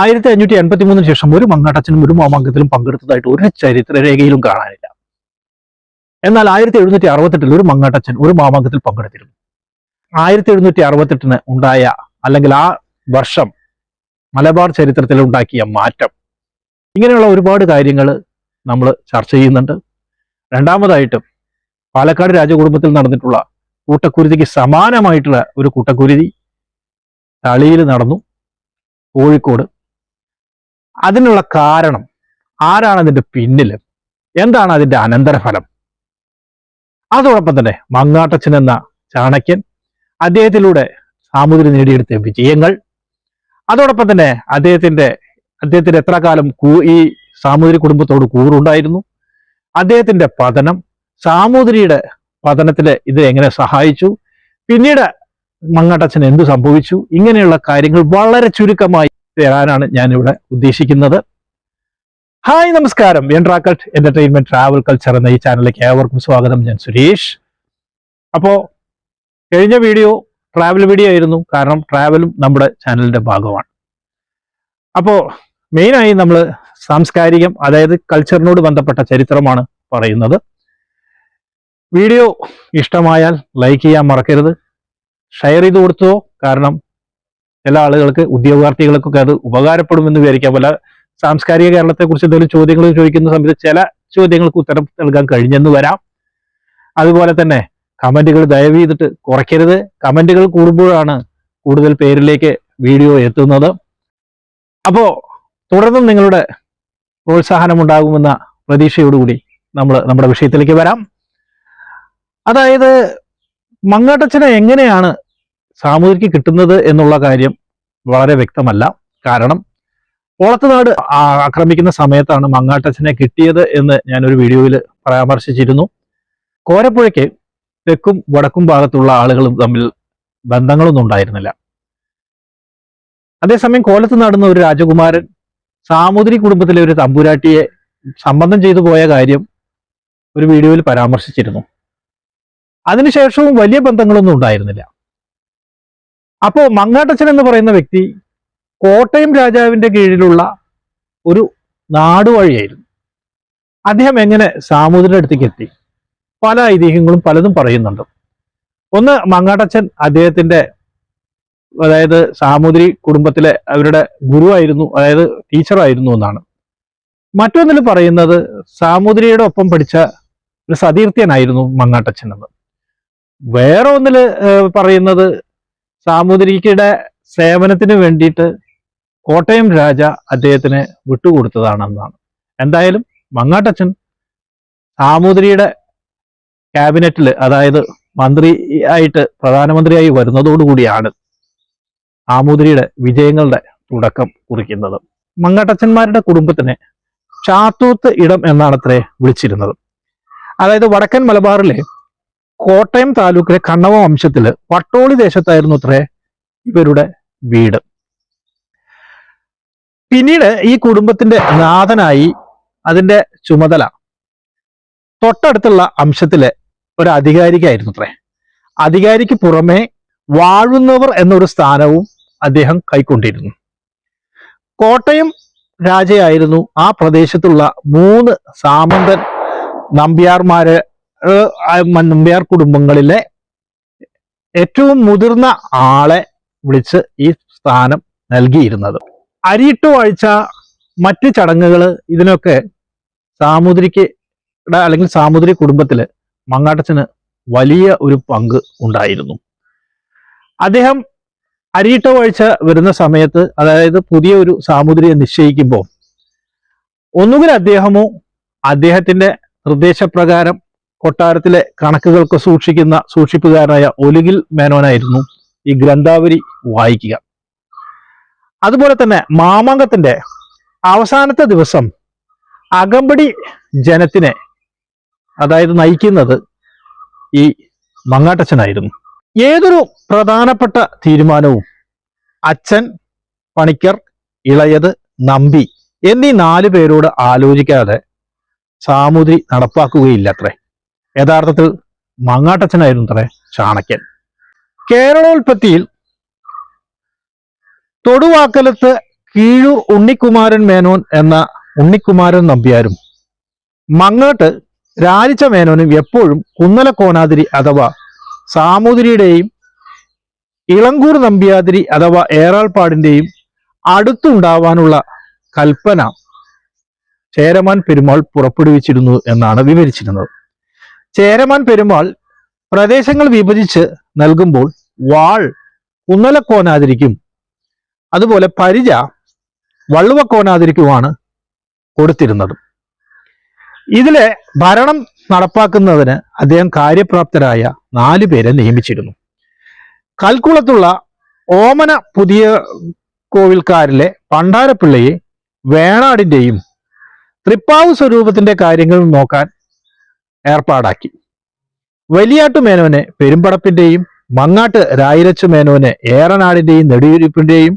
ആയിരത്തി അഞ്ഞൂറ്റി എൺപത്തി മൂന്നിന് ശേഷം ഒരു മങ്ങാട്ടച്ചനും ഒരു മാമാങ്കത്തിലും പങ്കെടുത്തതായിട്ട് ഒരു ചരിത്ര രേഖയിലും കാണാനില്ല. എന്നാൽ ആയിരത്തി എഴുന്നൂറ്റി അറുപത്തെട്ടിൽ ഒരു മങ്ങാട്ടച്ചൻ ഒരു മാമാങ്കത്തിൽ പങ്കെടുത്തിരുന്നു. ആയിരത്തി എഴുന്നൂറ്റി അറുപത്തെട്ടിന് ഉണ്ടായ അല്ലെങ്കിൽ ആ വർഷം മലബാർ ചരിത്രത്തിൽ ഉണ്ടാക്കിയ മാറ്റം. ഇങ്ങനെയുള്ള ഒരുപാട് കാര്യങ്ങൾ നമ്മൾ ചർച്ച ചെയ്യുന്നുണ്ട്. രണ്ടാമതായിട്ടും പാലക്കാട് രാജകുടുംബത്തിൽ നടന്നിട്ടുള്ള കൂട്ടക്കുരുതിക്ക് സമാനമായിട്ടുള്ള ഒരു കൂട്ടക്കുരുതി തളിയിൽ നടന്നു. കോഴിക്കോട് അതിനുള്ള കാരണം ആരാണ് അതിന്റെ പിന്നിൽ? എന്താണ് അതിന്റെ അനന്തരഫലം? അതോടൊപ്പം തന്നെ മങ്ങാട്ടച്ചൻ എന്ന ചാണക്യൻ അദ്ദേഹത്തിലൂടെ സാമൂതിരി നേടിയെടുത്ത വിജയങ്ങൾ. അതോടൊപ്പം തന്നെ അദ്ദേഹത്തിന്റെ അദ്ദേഹത്തിന് എത്ര കാലം ഈ സാമൂതിരി കുടുംബത്തോട് കൂറുണ്ടായിരുന്നു? അദ്ദേഹത്തിന്റെ പതനം സാമൂതിരിയുടെ പതനത്തിൽ ഇത് എങ്ങനെ സഹായിച്ചു? പിന്നീട് മങ്ങാട്ടച്ഛൻ എന്തു സംഭവിച്ചു? ഇങ്ങനെയുള്ള കാര്യങ്ങൾ വളരെ ചുരുക്കമായി തരാനാണ് ഞാനിവിടെ ഉദ്ദേശിക്കുന്നത്. ഹായ് നമസ്കാരം. എൻട്രാക്കൾട്ട് എന്റർടൈൻമെന്റ് ട്രാവൽ കൾച്ചർ എന്ന ഈ ചാനലിലേക്ക് ഏവർക്കും സ്വാഗതം. ഞാൻ സുരേഷ്. അപ്പോ കഴിഞ്ഞ വീഡിയോ ട്രാവൽ വീഡിയോ ആയിരുന്നു. കാരണം ട്രാവലും നമ്മുടെ ചാനലിന്റെ ഭാഗമാണ്. അപ്പോ മെയിനായി നമ്മൾ സാംസ്കാരികം അതായത് കൾച്ചറിനോട് ബന്ധപ്പെട്ട ചരിത്രമാണ് പറയുന്നത്. വീഡിയോ ഇഷ്ടമായാൽ ലൈക്ക് ചെയ്യാൻ മറക്കരുത്. ഷെയർ ചെയ്ത് കൊടുത്തോ. കാരണം ചില ആളുകൾക്ക് ഉദ്യോഗാർത്ഥികൾക്കൊക്കെ അത് ഉപകാരപ്പെടുമെന്ന് വിചാരിക്കാം. പല സാംസ്കാരിക കേരളത്തെ കുറിച്ച് എന്തെങ്കിലും ചോദ്യങ്ങൾ ചോദിക്കുന്ന സമയത്ത് ചില ചോദ്യങ്ങൾക്ക് ഉത്തരം നൽകാൻ കഴിഞ്ഞെന്ന് വരാം. അതുപോലെ തന്നെ കമന്റുകൾ ദയവ് ചെയ്തിട്ട് കുറയ്ക്കരുത്. കമന്റുകൾ കൂടുമ്പോഴാണ് കൂടുതൽ പേരിലേക്ക് വീഡിയോ എത്തുന്നത്. അപ്പോ തുടർന്നും നിങ്ങളുടെ പ്രോത്സാഹനം ഉണ്ടാകുമെന്ന പ്രതീക്ഷയോടുകൂടി നമ്മൾ നമ്മുടെ വിഷയത്തിലേക്ക് വരാം. അതായത് മങ്ങാട്ടച്ചനെ എങ്ങനെയാണ് സാമൂതിരിക്ക് കിട്ടുന്നത് എന്നുള്ള കാര്യം വളരെ വ്യക്തമല്ല. കാരണം ഓളത്തുനാട് ആക്രമിക്കുന്ന സമയത്താണ് മങ്ങാട്ടച്ഛനെ കിട്ടിയത് എന്ന് ഞാനൊരു വീഡിയോയിൽ പരാമർശിച്ചിരുന്നു. കോരപ്പുഴയ്ക്ക് തെക്കും വടക്കും ഭാഗത്തുള്ള ആളുകളും തമ്മിൽ ബന്ധങ്ങളൊന്നും ഉണ്ടായിരുന്നില്ല. അതേസമയം കോലത്ത് നടന്ന ഒരു രാജകുമാരൻ സാമൂതിരി കുടുംബത്തിലെ ഒരു തമ്പുരാട്ടിയെ സംബന്ധം ചെയ്തു പോയ കാര്യം ഒരു വീഡിയോയിൽ പരാമർശിച്ചിരുന്നു. അതിനുശേഷവും വലിയ ബന്ധങ്ങളൊന്നും ഉണ്ടായിരുന്നില്ല. അപ്പോ മങ്ങാട്ടച്ചൻ എന്ന് പറയുന്ന വ്യക്തി കോട്ടയം രാജാവിന്റെ കീഴിലുള്ള ഒരു നാടുവഴിയായിരുന്നു അദ്ദേഹം എങ്ങനെ സാമൂതിരിയുടെ അടുത്തേക്ക് എത്തി? പല ഐതിഹ്യങ്ങളും പലതും പറയുന്നുണ്ട്. ഒന്ന് മങ്ങാട്ടച്ചൻ അദ്ദേഹത്തിന്റെ അതായത് സാമൂതിരി കുടുംബത്തിലെ അവരുടെ ഗുരുവായിരുന്നു അതായത് ടീച്ചറായിരുന്നു എന്നാണ്. മറ്റൊന്നിൽ പറയുന്നത് സാമൂതിരിയുടെ ഒപ്പം പഠിച്ച ഒരു സതീർത്ഥ്യനായിരുന്നു മങ്ങാട്ടച്ചൻ എന്ന്. വേറെ ഒന്നിൽ പറയുന്നത് സാമൂതിരിക്കയുടെ സേവനത്തിന് വേണ്ടിയിട്ട് കോട്ടയം രാജ അദ്ദേഹത്തിന് വിട്ടുകൊടുത്തതാണെന്നാണ്. എന്തായാലും മങ്ങാട്ടച്ചൻ സാമൂതിരിയുടെ ക്യാബിനറ്റിൽ അതായത് മന്ത്രി ആയിട്ട് പ്രധാനമന്ത്രിയായി വരുന്നതോടുകൂടിയാണ് സാമൂതിരിയുടെ വിജയങ്ങളുടെ തുടക്കം കുറിക്കുന്നത്. മങ്ങാട്ടച്ചന്മാരുടെ കുടുംബത്തിനെ ചാത്തൂത്ത് ഇടം എന്നാണ് അത്രേ വിളിച്ചിരുന്നത്. അതായത് വടക്കൻ മലബാറിലെ കോട്ടയം താലൂക്കിലെ കണ്ണവ വംശത്തിൽ പട്ടോളി ദേശത്തായിരുന്നു അത്രേ ഇവരുടെ വീട്. പിന്നീട് ഈ കുടുംബത്തിന്റെ നാഥനായി അതിന്റെ ചുമതല തൊട്ടടുത്തുള്ള അംശത്തിലെ ഒരു അധികാരിക്കായിരുന്നു അത്രേ. അധികാരിക്ക് പുറമെ വാഴുന്നവർ എന്നൊരു സ്ഥാനവും അദ്ദേഹം കൈക്കൊണ്ടിരുന്നു. കോട്ടയം രാജയായിരുന്നു ആ പ്രദേശത്തുള്ള മൂന്ന് സാമന്തൻ നമ്പ്യാർമാര് നമ്പ്യാർ കുടുംബങ്ങളിലെ ഏറ്റവും മുതിർന്ന ആളെ വിളിച്ച് ഈ സ്ഥാനം നൽകിയിരുന്നത്. അരിയിട്ട് വാഴ്ച മറ്റ് ചടങ്ങുകൾ ഇതിനൊക്കെ സാമൂതിരിക്ക് അല്ലെങ്കിൽ സാമുദ്രി കുടുംബത്തിൽ മങ്ങാട്ടച്ചന് വലിയ ഒരു പങ്ക് ഉണ്ടായിരുന്നു. അദ്ദേഹം അരിയിട്ട വാഴ്ച വരുന്ന സമയത്ത് അതായത് പുതിയ ഒരു സാമൂതിരിയെ നിശ്ചയിക്കുമ്പോൾ ഒന്നുകിൽ അദ്ദേഹമോ അദ്ദേഹത്തിന്റെ നിർദ്ദേശപ്രകാരം കൊട്ടാരത്തിലെ കണക്കുകൾക്ക് സൂക്ഷിക്കുന്ന സൂക്ഷിപ്പുകാരനായ ഒലുകിൽ മേനോനായിരുന്നു ഈ ഗ്രന്ഥാവലി വായിക്കുക. അതുപോലെ തന്നെ മാമാങ്കത്തിന്റെ അവസാനത്തെ ദിവസം അകമ്പടി ജനത്തിനെ അതായത് നയിക്കുന്നത് ഈ മങ്ങാട്ടച്ഛനായിരുന്നു. ഏതൊരു പ്രധാനപ്പെട്ട തീരുമാനവും അച്ഛൻ പണിക്കർ ഇളയത് നമ്പി എന്നീ നാലു പേരോട് ആലോചിക്കാതെ സാമൂതിരി നടപ്പാക്കുകയില്ല അത്രേ യഥാർത്ഥത്തിൽ മങ്ങാട്ടച്ചനായിരുന്നു അത്രേ ചാണക്യൻ. കേരളോൽപ്പത്തിയിൽ തൊടുവാക്കലത്ത് കീഴൂർ ഉണ്ണിക്കുമാരൻ മേനോൻ എന്ന ഉണ്ണിക്കുമാരൻ നമ്പ്യാരും. മങ്ങാട്ട് രാജിച്ച മേനോനും എപ്പോഴും കുന്നല കോനാതിരി അഥവാ സാമൂതിരിയുടെയും ഇളങ്കൂർ നമ്പ്യാതിരി അഥവാ ഏറാൾപ്പാടിന്റെയും അടുത്തുണ്ടാവാനുള്ള കൽപ്പന ചേരമാൻ പെരുമാൾ പുറപ്പെടുവിച്ചിരുന്നു എന്നാണ് വിവരിച്ചിരുന്നത്. ചേരമാൻ പെരുമാൾ പ്രദേശങ്ങൾ വിഭജിച്ച് നൽകുമ്പോൾ വാൾ കുന്നലക്കോനാതിരിക്കും. അതുപോലെ പരിച വള്ളുവക്കോനാതിരിക്കുമാണ് കൊടുത്തിരുന്നത്. ഇതിലെ ഭരണം നടപ്പാക്കുന്നതിന് അദ്ദേഹം കാര്യപ്രാപ്തരായ നാലു പേരെ നിയമിച്ചിരുന്നു. കൽക്കുളത്തുള്ള ഓമന പുതിയ കോവിൽക്കാരിലെ പണ്ടാരപ്പിള്ളയെ വേണാടിന്റെയും തൃപ്പാവ് സ്വരൂപത്തിന്റെ കാര്യങ്ങൾ നോക്കാൻ ഏർപ്പാടാക്കി. വലിയാട്ടു മേനോനെ പെരുമ്പടപ്പിന്റെയും മങ്ങാട്ട് രായിരച്ചു മേനോനെ ഏറനാടിന്റെയും നെടിയുരിപ്പിന്റെയും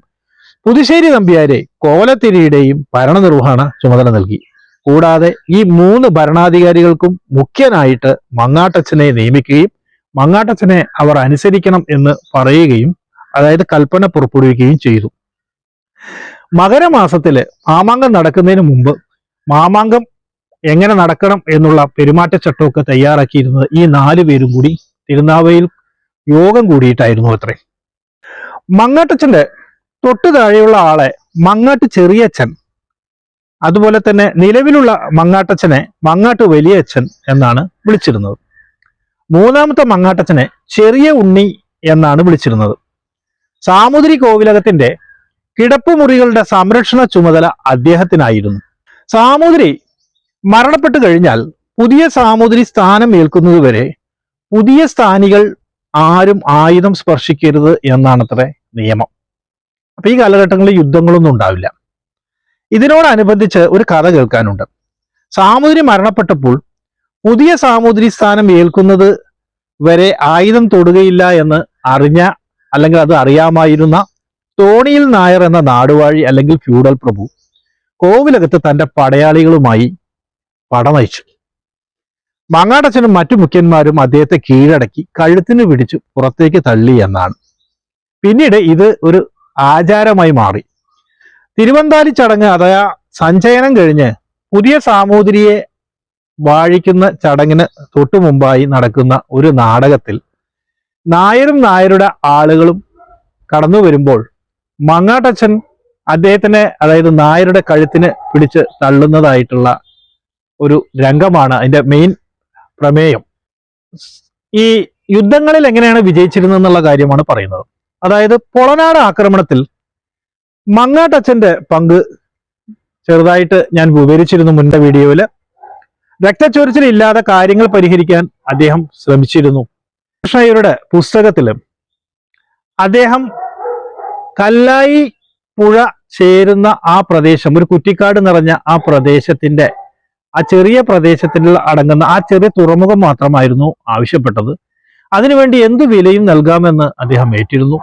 പുതുശ്ശേരി നമ്പ്യാരെ കോലത്തിരിയുടെയും ഭരണനിർവഹണ ചുമതല നൽകി. കൂടാതെ ഈ മൂന്ന് ഭരണാധികാരികൾക്കും മുഖ്യനായിട്ട് മങ്ങാട്ടച്ചനെ നിയമിക്കുകയും മങ്ങാട്ടച്ചനെ അവർ അനുസരിക്കണം എന്ന് പറയുകയും അതായത് കൽപ്പന പുറപ്പെടുവിക്കുകയും ചെയ്തു. മകരമാസത്തിൽ മാമാങ്കം നടക്കുന്നതിന് മുമ്പ് മാമാങ്കം എങ്ങനെ നടക്കണം എന്നുള്ള പെരുമാറ്റച്ചട്ടമൊക്കെ തയ്യാറാക്കിയിരുന്നത് ഈ നാല് പേരും കൂടി തിരുനാവയിൽ യോഗം കൂടിയിട്ടായിരുന്നു അത്രേ. മങ്ങാട്ടച്ചന്റെ തൊട്ടു താഴെയുള്ള ആളെ മങ്ങാട്ട് ചെറിയച്ഛൻ അതുപോലെ തന്നെ നിലവിലുള്ള മങ്ങാട്ടച്ചനെ മങ്ങാട്ട് വലിയച്ഛൻ എന്നാണ് വിളിച്ചിരുന്നത്. മൂന്നാമത്തെ മങ്ങാട്ടച്ചനെ ചെറിയ ഉണ്ണി എന്നാണ് വിളിച്ചിരുന്നത്. സാമുദ്രി കോവിലകത്തിന്റെ കിടപ്പുമുറികളുടെ സംരക്ഷണ ചുമതല അദ്ദേഹത്തിനായിരുന്നു. സാമുദ്രി മരണപ്പെട്ടു കഴിഞ്ഞാൽ പുതിയ സാമൂതിരി സ്ഥാനം ഏൽക്കുന്നതുവരെ പുതിയ സ്ഥാനികൾ ആരും ആയുധം സ്പർശിക്കരുത് എന്നാണത്രേ നിയമം. അപ്പൊ ഈ കാലഘട്ടങ്ങളിൽ യുദ്ധങ്ങളൊന്നും ഉണ്ടാവില്ല. ഇതിനോടനുബന്ധിച്ച് ഒരു കഥ കേൾക്കാനുണ്ട്. സാമൂതിരി മരണപ്പെട്ടപ്പോൾ പുതിയ സാമൂതിരി സ്ഥാനം ഏൽക്കുന്നത് വരെ ആയുധം തൊടുകയില്ല എന്ന് അറിഞ്ഞ അല്ലെങ്കിൽ അത് അറിയാമായിരുന്ന തോണിയിൽ നായർ എന്ന നാടുവാഴി അല്ലെങ്കിൽ ഫ്യൂഡൽ പ്രഭു കോവിലകത്ത് തന്റെ പടയാളികളുമായി പടനയിച്ചു മങ്ങാടച്ചനും മറ്റു മുഖ്യന്മാരും അദ്ദേഹത്തെ കീഴടക്കി കഴുത്തിന് പിടിച്ചു പുറത്തേക്ക് തള്ളി എന്നാണ്. പിന്നീട് ഇത് ഒരു ആചാരമായി മാറി. തിരുവന്താലി ചടങ്ങ് അഥവാ സഞ്ചയനം കഴിഞ്ഞ് പുതിയ സാമൂതിരിയെ വാഴിക്കുന്ന ചടങ്ങിന് തൊട്ടു മുമ്പായി നടക്കുന്ന ഒരു നാടകത്തിൽ നായരും നായരുടെ ആളുകളും കടന്നു വരുമ്പോൾ മങ്ങാട്ടച്ചൻ അദ്ദേഹത്തിനെ അതായത് നായരുടെ കഴുത്തിന് പിടിച്ച് തള്ളുന്നതായിട്ടുള്ള ഒരു രംഗമാണ് അതിന്റെ മെയിൻ പ്രമേയം. ഈ യുദ്ധങ്ങളിൽ എങ്ങനെയാണ് വിജയിച്ചിരുന്നത് എന്നുള്ള കാര്യമാണ് പറയുന്നത്. അതായത് പൊളനാട് ആക്രമണത്തിൽ മങ്ങാട്ടച്ചന്റെ പങ്ക് ചെറുതായിട്ട് ഞാൻ വിവരിച്ചിരുന്നു മുൻപ് വീഡിയോയിൽ. രക്തച്ചൊരിച്ചിൽ ഇല്ലാതെ കാര്യങ്ങൾ പരിഹരിക്കാൻ അദ്ദേഹം ശ്രമിച്ചിരുന്നു. കൃഷ്ണയ്യരുടെ പുസ്തകത്തിൽ അദ്ദേഹം കല്ലായി പുഴ ചേരുന്ന ആ പ്രദേശം ഒരു കുറ്റിക്കാട് നിറഞ്ഞ ആ പ്രദേശത്തിന്റെ ആ ചെറിയ പ്രദേശത്തിൽ അടങ്ങുന്ന ആ ചെറിയ തുറമുഖം മാത്രമായിരുന്നു ആവശ്യപ്പെട്ടത്. അതിനുവേണ്ടി എന്തു വിലയും നൽകാമെന്ന് അദ്ദേഹം ഏറ്റിരുന്നു.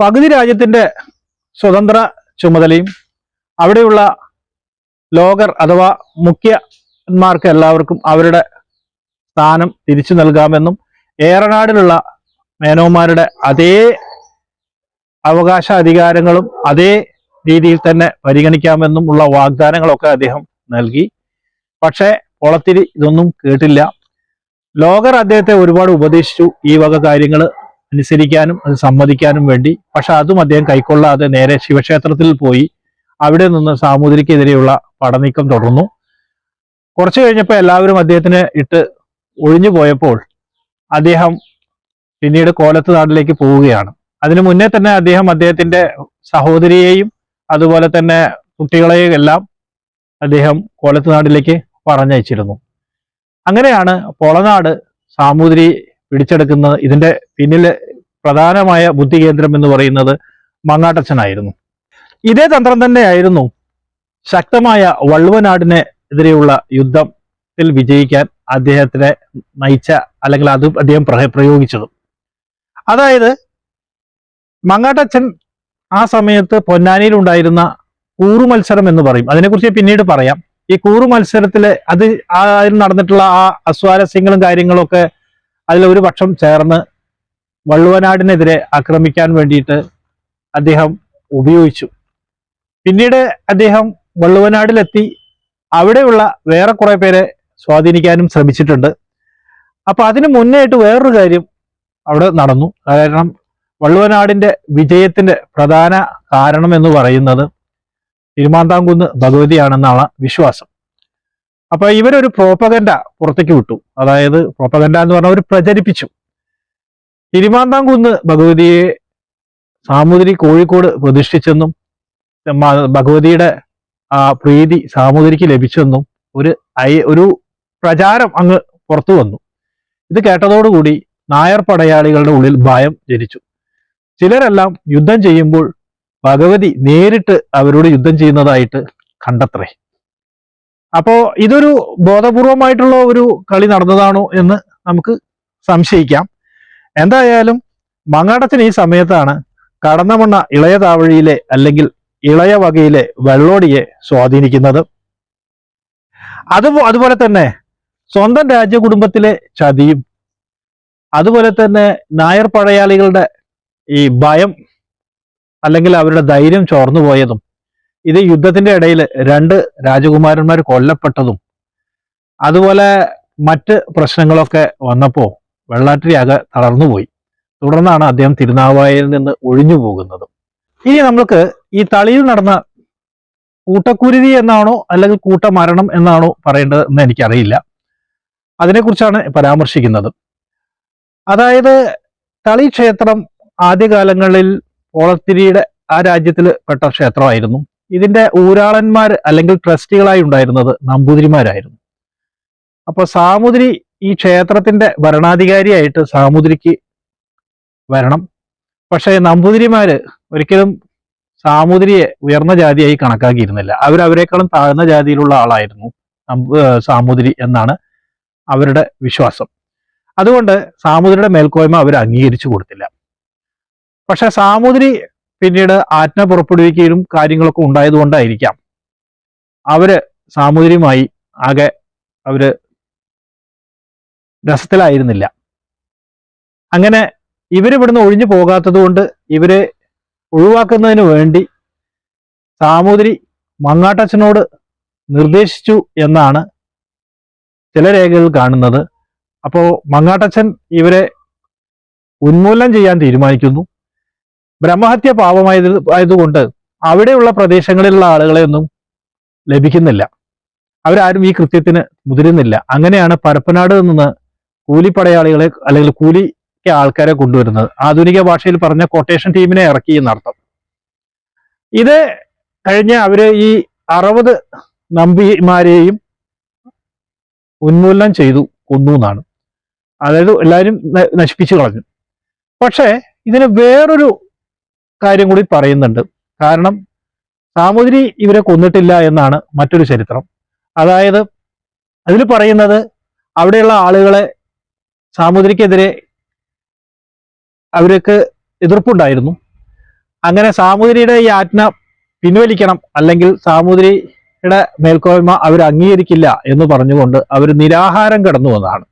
പകുതി രാജ്യത്തിന്റെ സ്വതന്ത്ര ചുമതലയും അവിടെയുള്ള ലോകർ അഥവാ മുഖ്യന്മാർക്ക് എല്ലാവർക്കും അവരുടെ സ്ഥാനം തിരിച്ചു നൽകാമെന്നും ഏറനാടിലുള്ള മേനോന്മാരുടെ അതേ അവകാശ അധികാരങ്ങളും അതേ രീതിയിൽ തന്നെ പരിഗണിക്കാമെന്നും ഉള്ള വാഗ്ദാനങ്ങളൊക്കെ അദ്ദേഹം നൽകി. പക്ഷേ കുളത്തിൽ ഇതൊന്നും കേട്ടില്ല. ലോകർ അദ്ദേഹത്തെ ഒരുപാട് ഉപദേശിച്ചു ഈ വക കാര്യങ്ങൾ അനുസരിക്കാനും അത് സമ്മതിക്കാനും വേണ്ടി. പക്ഷെ അതും അദ്ദേഹം കൈക്കൊള്ളാതെ നേരെ ശിവക്ഷേത്രത്തിൽ പോയി അവിടെ നിന്ന് സാമൂതിരിക്കെതിരെയുള്ള പടനീക്കം തുടർന്നു. കുറച്ചു കഴിഞ്ഞപ്പോൾ എല്ലാവരും അദ്ദേഹത്തിന് ഇട്ട് ഒഴിഞ്ഞു പോയപ്പോൾ അദ്ദേഹം പിന്നീട് കോലത്ത് നാട്ടിലേക്ക് പോവുകയാണ്. അതിനു മുന്നേ തന്നെ അദ്ദേഹം അദ്ദേഹത്തിന്റെ സഹോദരിയെയും അതുപോലെ തന്നെ കുട്ടികളെയും എല്ലാം അദ്ദേഹം കോലത്ത് നാട്ടിലേക്ക് പറഞ്ഞയച്ചിരുന്നു. അങ്ങനെയാണ് പൊളനാട് സാമൂതിരി പിടിച്ചെടുക്കുന്നത്. ഇതിന്റെ പിന്നിലെ പ്രധാനമായ ബുദ്ധി കേന്ദ്രം എന്ന് പറയുന്നത് മങ്ങാട്ടച്ചനായിരുന്നു ഇതേ തന്ത്രം തന്നെയായിരുന്നു ശക്തമായ വള്ളുവനാടിനെ എതിരെയുള്ള യുദ്ധത്തിൽ വിജയിക്കാൻ അദ്ദേഹത്തിനെ നയിച്ച അല്ലെങ്കിൽ അത് അദ്ദേഹം പ്രയ- പ്രയോഗിച്ചതും. അതായത് മങ്ങാട്ടച്ചൻ ആ സമയത്ത് പൊന്നാനിയിൽ ഉണ്ടായിരുന്ന കൂറു മത്സരം എന്ന് പറയും. അതിനെക്കുറിച്ച് പിന്നീട് പറയാം. ഈ കൂറു മത്സരത്തിൽ അത് അതിൽ നടന്നിട്ടുള്ള ആ അസ്വാരസ്യങ്ങളും കാര്യങ്ങളൊക്കെ അതിൽ ഒരു പക്ഷം ചേർന്ന് വള്ളുവനാടിനെതിരെ ആക്രമിക്കാൻ വേണ്ടിയിട്ട് അദ്ദേഹം ഉപയോഗിച്ചു. പിന്നീട് അദ്ദേഹം വള്ളുവനാടിലെത്തി. അവിടെയുള്ള വേറെ കുറെ പേരെ സ്വാധീനിക്കാനും ശ്രമിച്ചിട്ടുണ്ട്. അപ്പൊ അതിനു മുന്നേയായിട്ട് വേറൊരു കാര്യം അവിടെ നടന്നു. കാരണം വള്ളുവനാടിന്റെ വിജയത്തിന്റെ പ്രധാന കാരണം എന്ന് പറയുന്നത് തിരുമാന്താംകുന്ന് ഭഗവതിയാണെന്നാണ് വിശ്വാസം. അപ്പൊ ഇവരൊരു പ്രോപ്പഗൻഡ പുറത്തേക്ക് വിട്ടു. അതായത് പ്രോപ്പഗൻഡ എന്ന് പറഞ്ഞാൽ അവർ പ്രചരിപ്പിച്ചു. തിരുമാന്താംകുന്ന് ഭഗവതിയെ സാമൂതിരി കോഴിക്കോട് പ്രതിഷ്ഠിച്ചെന്നും ഭഗവതിയുടെ ആ പ്രീതി സാമൂതിരിക്ക് ലഭിച്ചെന്നും ഒരു ഒരു പ്രചാരം അങ്ങ് പുറത്തു വന്നു. ഇത് കേട്ടതോടുകൂടി നായർ പടയാളികളുടെ ഉള്ളിൽ ഭയം ജനിച്ചു. ചിലരെല്ലാം യുദ്ധം ചെയ്യുമ്പോൾ ഭഗവതി നേരിട്ട് അവരോട് യുദ്ധം ചെയ്യുന്നതായിട്ട് കണ്ടത്രേ. അപ്പോ ഇതൊരു ബോധപൂർവമായിട്ടുള്ള ഒരു കളി നടന്നതാണോ എന്ന് നമുക്ക് സംശയിക്കാം. എന്തായാലും മങ്ങാടത്തിന് ഈ സമയത്താണ് കടന്നമണ്ണ ഇളയ താവഴിയിലെ അല്ലെങ്കിൽ ഇളയ വകയിലെ വെള്ളോടിയെ സ്വാധീനിക്കുന്നത്. അത് അതുപോലെ തന്നെ സ്വന്തം രാജ്യകുടുംബത്തിലെ ചതിയും അതുപോലെ തന്നെ നായർ പഴയാളികളുടെ ഈ ഭയം അല്ലെങ്കിൽ അവരുടെ ധൈര്യം ചോർന്നു പോയതും ഇത് യുദ്ധത്തിന്റെ ഇടയിൽ രണ്ട് രാജകുമാരന്മാർ കൊല്ലപ്പെട്ടതും അതുപോലെ മറ്റ് പ്രശ്നങ്ങളൊക്കെ വന്നപ്പോ വെള്ളാട്ടിരി ആകെ തളർന്നുപോയി. തുടർന്നാണ് അദ്ദേഹം തിരുനാവായയിൽ നിന്ന് ഒഴിഞ്ഞു പോകുന്നത്. ഇനി നമ്മൾക്ക് ഈ തളിയിൽ നടന്ന കൂട്ടക്കുരുതി എന്നാണോ അല്ലെങ്കിൽ കൂട്ടമരണം എന്നാണോ പറയേണ്ടത് എന്ന് എനിക്കറിയില്ല. അതിനെക്കുറിച്ചാണ് പരാമർശിക്കുന്നത്. അതായത് തളി ക്ഷേത്രം ആദ്യകാലങ്ങളിൽ ഓളത്തിരിയുടെ ആ രാജ്യത്തിൽ പെട്ട ക്ഷേത്രമായിരുന്നു. ഇതിന്റെ ഊരാളന്മാർ അല്ലെങ്കിൽ ട്രസ്റ്റികളായി ഉണ്ടായിരുന്നത് നമ്പൂതിരിമാരായിരുന്നു. അപ്പൊ സാമുദ്രി ഈ ക്ഷേത്രത്തിന്റെ ഭരണാധികാരിയായിട്ട് സാമുദ്രിക്ക് വരണം. പക്ഷേ നമ്പൂതിരിമാര് ഒരിക്കലും സാമുദ്രിയെ ഉയർന്ന ജാതിയായി കണക്കാക്കിയിരുന്നില്ല. അവർ താഴ്ന്ന ജാതിയിലുള്ള ആളായിരുന്നു സാമുദ്രി എന്നാണ് അവരുടെ വിശ്വാസം. അതുകൊണ്ട് സാമുദ്രിയുടെ മേൽക്കോയ്മ അവർ അംഗീകരിച്ചു കൊടുത്തില്ല. പക്ഷെ സാമൂതിരി പിന്നീട് ആജ്ഞ പുറപ്പെടുവിക്കുകയും കാര്യങ്ങളൊക്കെ ഉണ്ടായതുകൊണ്ടായിരിക്കാം. അവർ സാമൂതിരിയുമായി ആകെ അവർ രസത്തിലായിരുന്നില്ല. അങ്ങനെ ഇവരിവിടുന്ന് ഒഴിഞ്ഞു പോകാത്തത് കൊണ്ട് ഇവരെ ഒഴിവാക്കുന്നതിന് വേണ്ടി സാമൂതിരി മങ്ങാട്ടച്ചനോട് നിർദ്ദേശിച്ചു എന്നാണ് ചില രേഖകൾ കാണുന്നത്. അപ്പോ മങ്ങാട്ടച്ചൻ ഇവരെ ഉന്മൂലനം ചെയ്യാൻ തീരുമാനിക്കുന്നു. ബ്രഹ്മഹത്യ പാപമായത് ആയതുകൊണ്ട് അവിടെയുള്ള പ്രദേശങ്ങളിലുള്ള ആളുകളെ ഒന്നും ലഭിക്കുന്നില്ല. അവരാരും ഈ കൃത്യത്തിന് മുതിരുന്നില്ല. അങ്ങനെയാണ് പരപ്പനാട് നിന്ന് കൂലിപ്പടയാളികളെ അല്ലെങ്കിൽ കൂലിക്ക് ആൾക്കാരെ കൊണ്ടുവരുന്നത്. ആധുനിക ഭാഷയിൽ പറഞ്ഞ കൊട്ടേഷൻ ടീമിനെ ഇറക്കി എന്നർത്ഥം. ഇത് കഴിഞ്ഞ് അവർ ഈ അറുപത് നമ്പിമാരെയും ഉന്മൂലനം ചെയ്തു കൊന്നു എന്നാണ്. അതായത് എല്ലാവരും നശിപ്പിച്ചു കളഞ്ഞു. പക്ഷേ ഇതിന് വേറൊരു കാര്യം കൂടി പറയുന്നുണ്ട്. കാരണം സാമൂതിരി ഇവരെ കൊന്നിട്ടില്ല എന്നാണ് മറ്റൊരു ചരിത്രം. അതായത് അതിൽ പറയുന്നത് അവിടെയുള്ള ആളുകളെ സാമൂതിരിക്കെതിരെ അവർക്ക് എതിർപ്പുണ്ടായിരുന്നു. അങ്ങനെ സാമൂതിരിയുടെ ഈ ആജ്ഞ പിൻവലിക്കണം അല്ലെങ്കിൽ സാമൂതിരിയുടെ മേൽക്കോയ്മ അവർ അംഗീകരിക്കില്ല എന്ന് പറഞ്ഞുകൊണ്ട് അവർ നിരാഹാരം കിടന്നു വന്നതാണ്.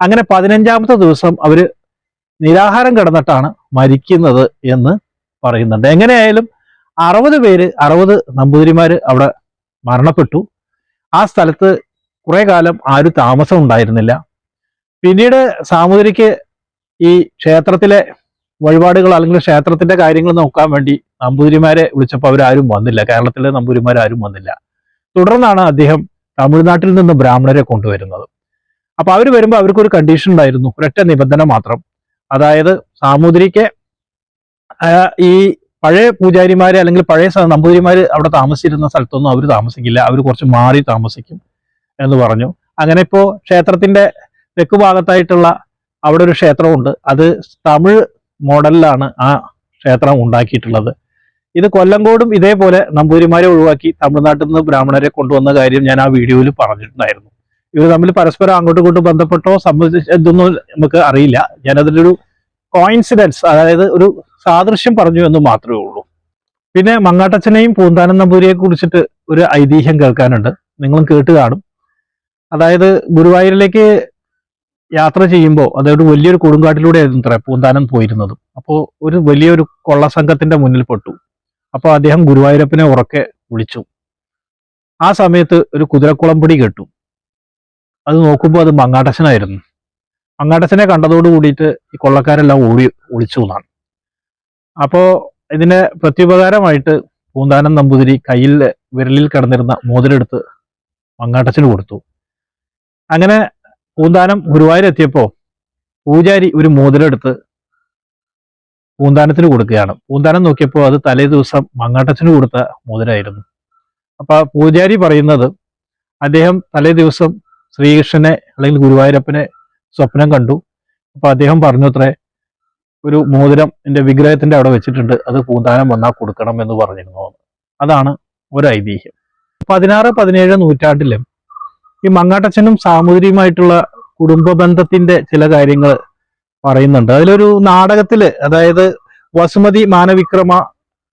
അങ്ങനെ പതിനഞ്ചാമത്തെ ദിവസം അവർ നിരാഹാരം കിടന്നിട്ടാണ് മരിക്കുന്നത് എന്ന് പറയുന്നുണ്ട്. എങ്ങനെയായാലും അറുപത് പേര് അറുപത് നമ്പൂതിരിമാർ അവിടെ മരണപ്പെട്ടു. ആ സ്ഥലത്ത് കുറെ കാലം ആരും താമസം ഉണ്ടായിരുന്നില്ല. പിന്നീട് സാമൂതിരിക്ക് ഈ ക്ഷേത്രത്തിലെ വഴിപാടുകൾ അല്ലെങ്കിൽ ക്ഷേത്രത്തിന്റെ കാര്യങ്ങൾ നോക്കാൻ വേണ്ടി നമ്പൂതിരിമാരെ വിളിച്ചപ്പോൾ അവരാരും വന്നില്ല. കേരളത്തിലെ നമ്പൂതിരിമാരാരും വന്നില്ല. തുടർന്നാണ് അദ്ദേഹം തമിഴ്നാട്ടിൽ നിന്ന് ബ്രാഹ്മണരെ കൊണ്ടുവരുന്നത്. അപ്പൊ അവർ വരുമ്പോൾ അവർക്കൊരു കണ്ടീഷൻ ഉണ്ടായിരുന്നു. ഒരൊറ്റ നിബന്ധന മാത്രം. അതായത് സാമൂതിരിക്ക് ഈ പഴയ പൂജാരിമാര് അല്ലെങ്കിൽ പഴയ നമ്പൂതിരിമാര് അവിടെ താമസിച്ചിരുന്ന സ്ഥലത്തൊന്നും അവർ താമസിക്കില്ല. അവർ കുറച്ച് മാറി താമസിക്കും എന്ന് പറഞ്ഞു. അങ്ങനെ ഇപ്പോ ക്ഷേത്രത്തിന്റെ തെക്ക് ഭാഗത്തായിട്ടുള്ള അവിടെ ഒരു ക്ഷേത്രമുണ്ട്. അത് തമിഴ് മോഡലിലാണ് ആ ക്ഷേത്രം ഉണ്ടാക്കിയിട്ടുള്ളത്. ഇത് കൊല്ലങ്കോടും ഇതേപോലെ നമ്പൂതിരിമാരെ ഒഴിവാക്കി തമിഴ്നാട്ടിൽ നിന്ന് ബ്രാഹ്മണരെ കൊണ്ടുവന്ന കാര്യം ഞാൻ ആ വീഡിയോയിൽ പറഞ്ഞിട്ടുണ്ടായിരുന്നു. ഇവർ തമ്മിൽ പരസ്പരം അങ്ങോട്ടും ഇങ്ങോട്ടും ബന്ധപ്പെട്ടോ സംബന്ധിച്ച് ഇതൊന്നും നമുക്ക് അറിയില്ല. ഞാനതിലൊരു കോയിൻസിഡൻസ് അതായത് ഒരു സാദൃശ്യം പറഞ്ഞു എന്ന് മാത്രമേ ഉള്ളൂ. പിന്നെ മങ്ങാട്ടച്ചനെയും പൂന്താനം നമ്പൂരിയെ കുറിച്ചിട്ട് ഒരു ഐതിഹ്യം കേൾക്കാനുണ്ട്. നിങ്ങളും കേട്ട് കാണും. അതായത് ഗുരുവായൂരിലേക്ക് യാത്ര ചെയ്യുമ്പോൾ അതായത് വലിയൊരു കൊടുങ്കാട്ടിലൂടെ ആയിരുന്നു ഇത്ര പൂന്താനം പോയിരുന്നത്. അപ്പോൾ ഒരു വലിയൊരു കൊള്ളസംഘത്തിന്റെ മുന്നിൽ പെട്ടു. അപ്പോൾ അദ്ദേഹം ഗുരുവായൂരപ്പനെ ഉറക്കെ വിളിച്ചു. ആ സമയത്ത് ഒരു കുതിരക്കുളമ്പടി കെട്ടു. അത് നോക്കുമ്പോൾ അത് മങ്ങാട്ടച്ചനായിരുന്നു മങ്ങാട്ടച്ചനെ കണ്ടതോട് കൂടിയിട്ട് ഈ കൊള്ളക്കാരെല്ലാം ഓടി ഒളിച്ചു എന്നാണ്. അപ്പോൾ ഇതിന് പ്രത്യുപകാരമായിട്ട് പൂന്താനം നമ്പൂതിരി കയ്യിൽ വിരലിൽ കിടന്നിരുന്ന മോതിരെടുത്ത് മങ്ങാട്ടച്ചന് കൊടുത്തു. അങ്ങനെ പൂന്താനം ഗുരുവായൂരെത്തിയപ്പോൾ പൂജാരി ഒരു മോതിരെടുത്ത് പൂന്താനത്തിന് കൊടുക്കുകയാണ്. പൂന്താനം നോക്കിയപ്പോൾ അത് തലേ ദിവസം മങ്ങാട്ടച്ചന് കൊടുത്ത മോതിരായിരുന്നു. അപ്പൊ പൂജാരി പറയുന്നത് അദ്ദേഹം തലേ ദിവസം ശ്രീകൃഷ്ണനെ അല്ലെങ്കിൽ ഗുരുവായൂരപ്പനെ സ്വപ്നം കണ്ടു. അപ്പൊ അദ്ദേഹം പറഞ്ഞു അത്രേ ഒരു മോതിരം എന്റെ വിഗ്രഹത്തിന്റെ അവിടെ വെച്ചിട്ടുണ്ട്. അത് പൂന്താനം വന്നാൽ കൊടുക്കണം എന്ന് പറഞ്ഞിരുന്നു. അതാണ് ഒരു ഐതിഹ്യം. പതിനാറ് പതിനേഴ് നൂറ്റാണ്ടിൽ ഈ മങ്ങാട്ടച്ഛനും സാമൂതിരിയുമായിട്ടുള്ള കുടുംബ ബന്ധത്തിന്റെ ചില കാര്യങ്ങൾ പറയുന്നുണ്ട്. അതിലൊരു നാടകത്തിൽ അതായത് വസുമതി മാനവിക്രമ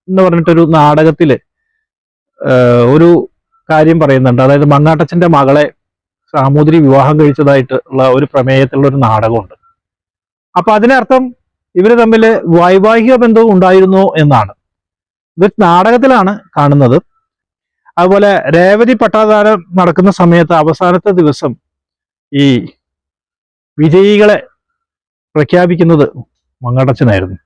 എന്ന് പറഞ്ഞിട്ടൊരു നാടകത്തിൽ ഒരു കാര്യം പറയുന്നുണ്ട്. അതായത് മങ്ങാട്ടച്ഛന്റെ മകളെ സാമൂതിരി വിവാഹം കഴിച്ചതായിട്ടുള്ള ഒരു പ്രമേയത്തിലുള്ള ഒരു നാടകമുണ്ട്. അപ്പൊ അതിനർത്ഥം ഇവർ തമ്മിൽ വൈവാഹിക ബന്ധവും ഉണ്ടായിരുന്നു എന്നാണ്. ഇത് നാടകത്തിലാണ് കാണുന്നത്. അതുപോലെ രേവതി പട്ടാധാരം നടക്കുന്ന സമയത്ത് അവസാനത്തെ ദിവസം ഈ വിജയികളെ പ്രഖ്യാപിക്കുന്നത് മങ്ങടച്ചനായിരുന്നു.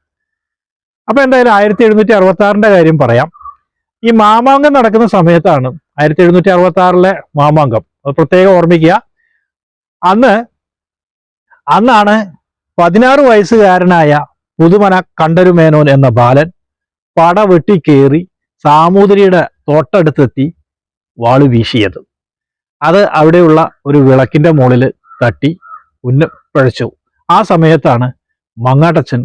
അപ്പൊ എന്തായാലും ആയിരത്തി എഴുന്നൂറ്റി അറുപത്തി ആറിന്റെ കാര്യം പറയാം. ഈ മാമാങ്കം നടക്കുന്ന സമയത്താണ് ആയിരത്തി എഴുന്നൂറ്റി അറുപത്തി ആറിലെ മാമാങ്കം. അത് പ്രത്യേകം ഓർമ്മിക്കുക. അന്ന് അന്നാണ് പതിനാറ് വയസ്സുകാരനായ പുതുമന കണ്ടരുമേനോൻ എന്ന ബാലൻ പട വെട്ടിക്കേറി സാമൂതിരിയുടെ തൊട്ടടുത്തെത്തി വാൾ വീശിയത്. അത് അവിടെയുള്ള ഒരു വിളക്കിന്റെ മുകളിൽ തട്ടി ഉന്നപ്പഴച്ചു ആ സമയത്താണ് മങ്ങാട്ടച്ചൻ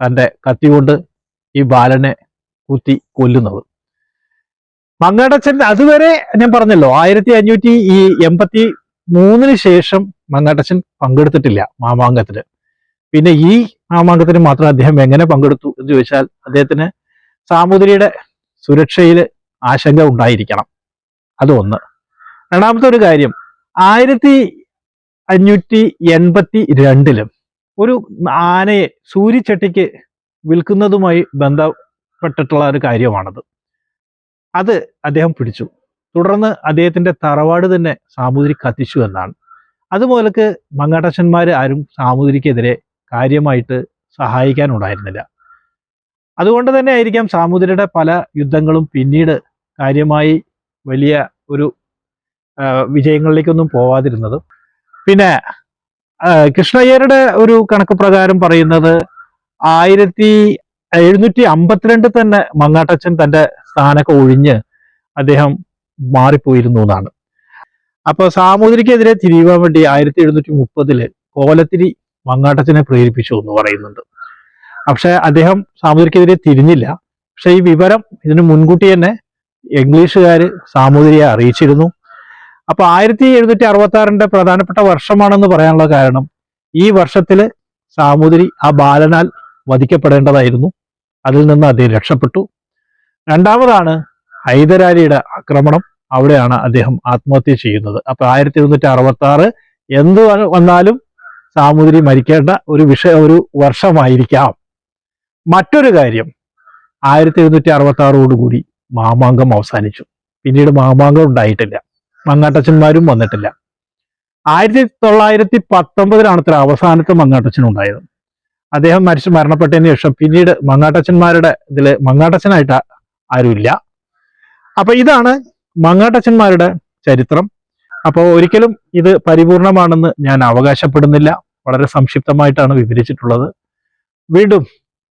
തന്റെ കത്തി കൊണ്ട് ഈ ബാലനെ കുത്തി കൊല്ലുന്നത്. മങ്ങാട്ടച്ചൻ അതുവരെ ഞാൻ പറഞ്ഞല്ലോ ആയിരത്തി അഞ്ഞൂറ്റി ഈ എൺപത്തി മൂന്നിന് ശേഷം മങ്ങാട്ടച്ചൻ പങ്കെടുത്തിട്ടില്ല മാമാങ്കത്തിന് പിന്നെ ഈ മാമാങ്കത്തിന് മാത്രം അദ്ദേഹം എങ്ങനെ പങ്കെടുത്തു എന്ന് ചോദിച്ചാൽ അദ്ദേഹത്തിന് സാമൂതിരിയുടെ സുരക്ഷയിൽ ആശങ്ക ഉണ്ടായിരിക്കണം. അതൊന്ന്. രണ്ടാമത്തെ ഒരു കാര്യം ആയിരത്തി അഞ്ഞൂറ്റി എൺപത്തി രണ്ടിലും ഒരു ആനയെ സൂര്യച്ചട്ടിക്ക് വിൽക്കുന്നതുമായി ബന്ധപ്പെട്ടിട്ടുള്ള ഒരു കാര്യമാണത്. അത് അദ്ദേഹം പിടിച്ചു. തുടർന്ന് അദ്ദേഹത്തിന്റെ തറവാട് തന്നെ സാമൂതിരി കത്തിച്ചു എന്നാണ്. അതുപോലൊക്കെ മങ്ങാട്ടച്ചന്മാർ ആരും സാമൂതിരിക്കെതിരെ കാര്യമായിട്ട് സഹായിക്കാനുണ്ടായിരുന്നില്ല. അതുകൊണ്ട് തന്നെ ആയിരിക്കാം സാമൂതിരിയുടെ പല യുദ്ധങ്ങളും പിന്നീട് കാര്യമായി വലിയ ഒരു വിജയങ്ങളിലേക്കൊന്നും പോവാതിരുന്നത്. പിന്നെ കൃഷ്ണയ്യരുടെ ഒരു കണക്ക് പ്രകാരം പറയുന്നത് ആയിരത്തി എഴുന്നൂറ്റി അമ്പത്തിരണ്ട് തന്നെ മങ്ങാട്ടച്ചൻ തന്റെ സ്ഥാനമൊക്കെ ഒഴിഞ്ഞ് അദ്ദേഹം മാറിപ്പോയിരുന്നു എന്നാണ്. അപ്പോൾ സാമൂതിരിക്കെതിരെ തിരിയുവാൻ വേണ്ടി ആയിരത്തി എഴുന്നൂറ്റി മുപ്പതിൽ കോലത്തിരി മങ്ങാട്ടച്ചനെ പ്രേരിപ്പിച്ചു എന്ന് പറയുന്നുണ്ട്. പക്ഷെ അദ്ദേഹം സാമൂതിരിക്കെതിരെ തിരിഞ്ഞില്ല. പക്ഷെ ഈ വിവരം ഇതിന് മുൻകൂട്ടി തന്നെ ഇംഗ്ലീഷുകാർ സാമൂതിരിയെ അറിയിച്ചിരുന്നു. അപ്പൊ ആയിരത്തി എഴുന്നൂറ്റി അറുപത്തി ആറിന്റെ പ്രധാനപ്പെട്ട വർഷമാണെന്ന് പറയാനുള്ള കാരണം ഈ വർഷത്തിൽ സാമൂതിരി ആ ബാലനാൽ വധിക്കപ്പെടേണ്ടതായിരുന്നു. അതിൽ നിന്ന് അദ്ദേഹം രക്ഷപ്പെട്ടു. രണ്ടാമതാണ് ഹൈദരാലിയുടെ ആക്രമണം. അവിടെയാണ് അദ്ദേഹം ആത്മഹത്യ ചെയ്യുന്നത്. അപ്പൊ ആയിരത്തി എഴുന്നൂറ്റി അറുപത്തി ആറ് എന്ത് വന്നാലും സാമൂതിരി മരിക്കേണ്ട ഒരു വിഷയ ഒരു വർഷമായിരിക്കാം. മറ്റൊരു കാര്യം ആയിരത്തി എഴുന്നൂറ്റി അറുപത്തി ആറോടുകൂടി മാമാങ്കം അവസാനിച്ചു. പിന്നീട് മാമാങ്കം ഉണ്ടായിട്ടില്ല. മങ്ങാട്ടച്ചന്മാരും വന്നിട്ടില്ല. ആയിരത്തി തൊള്ളായിരത്തി പത്തൊമ്പതിലാണ് ഇത്ര അവസാനത്തെ മങ്ങാട്ടച്ചൻ ഉണ്ടായത്. അദ്ദേഹം മരിച്ചു മരണപ്പെട്ടതിന് ശേഷം പിന്നീട് മങ്ങാട്ടച്ചന്മാരുടെ ഇതിൽ മങ്ങാട്ടച്ചനായിട്ട് ആരുമില്ല. അപ്പൊ ഇതാണ് മങ്ങാട്ടച്ചന്മാരുടെ ചരിത്രം. അപ്പോൾ ഒരിക്കലും ഇത് പരിപൂർണമാണെന്ന് ഞാൻ അവകാശപ്പെടുന്നില്ല. വളരെ സംക്ഷിപ്തമായിട്ടാണ് വിവരിച്ചിട്ടുള്ളത്. വീണ്ടും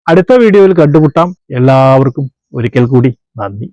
അടുത്ത വീഡിയോയിൽ കണ്ടുമുട്ടാം. എല്ലാവർക്കും ഒരിക്കൽ കൂടി നന്ദി.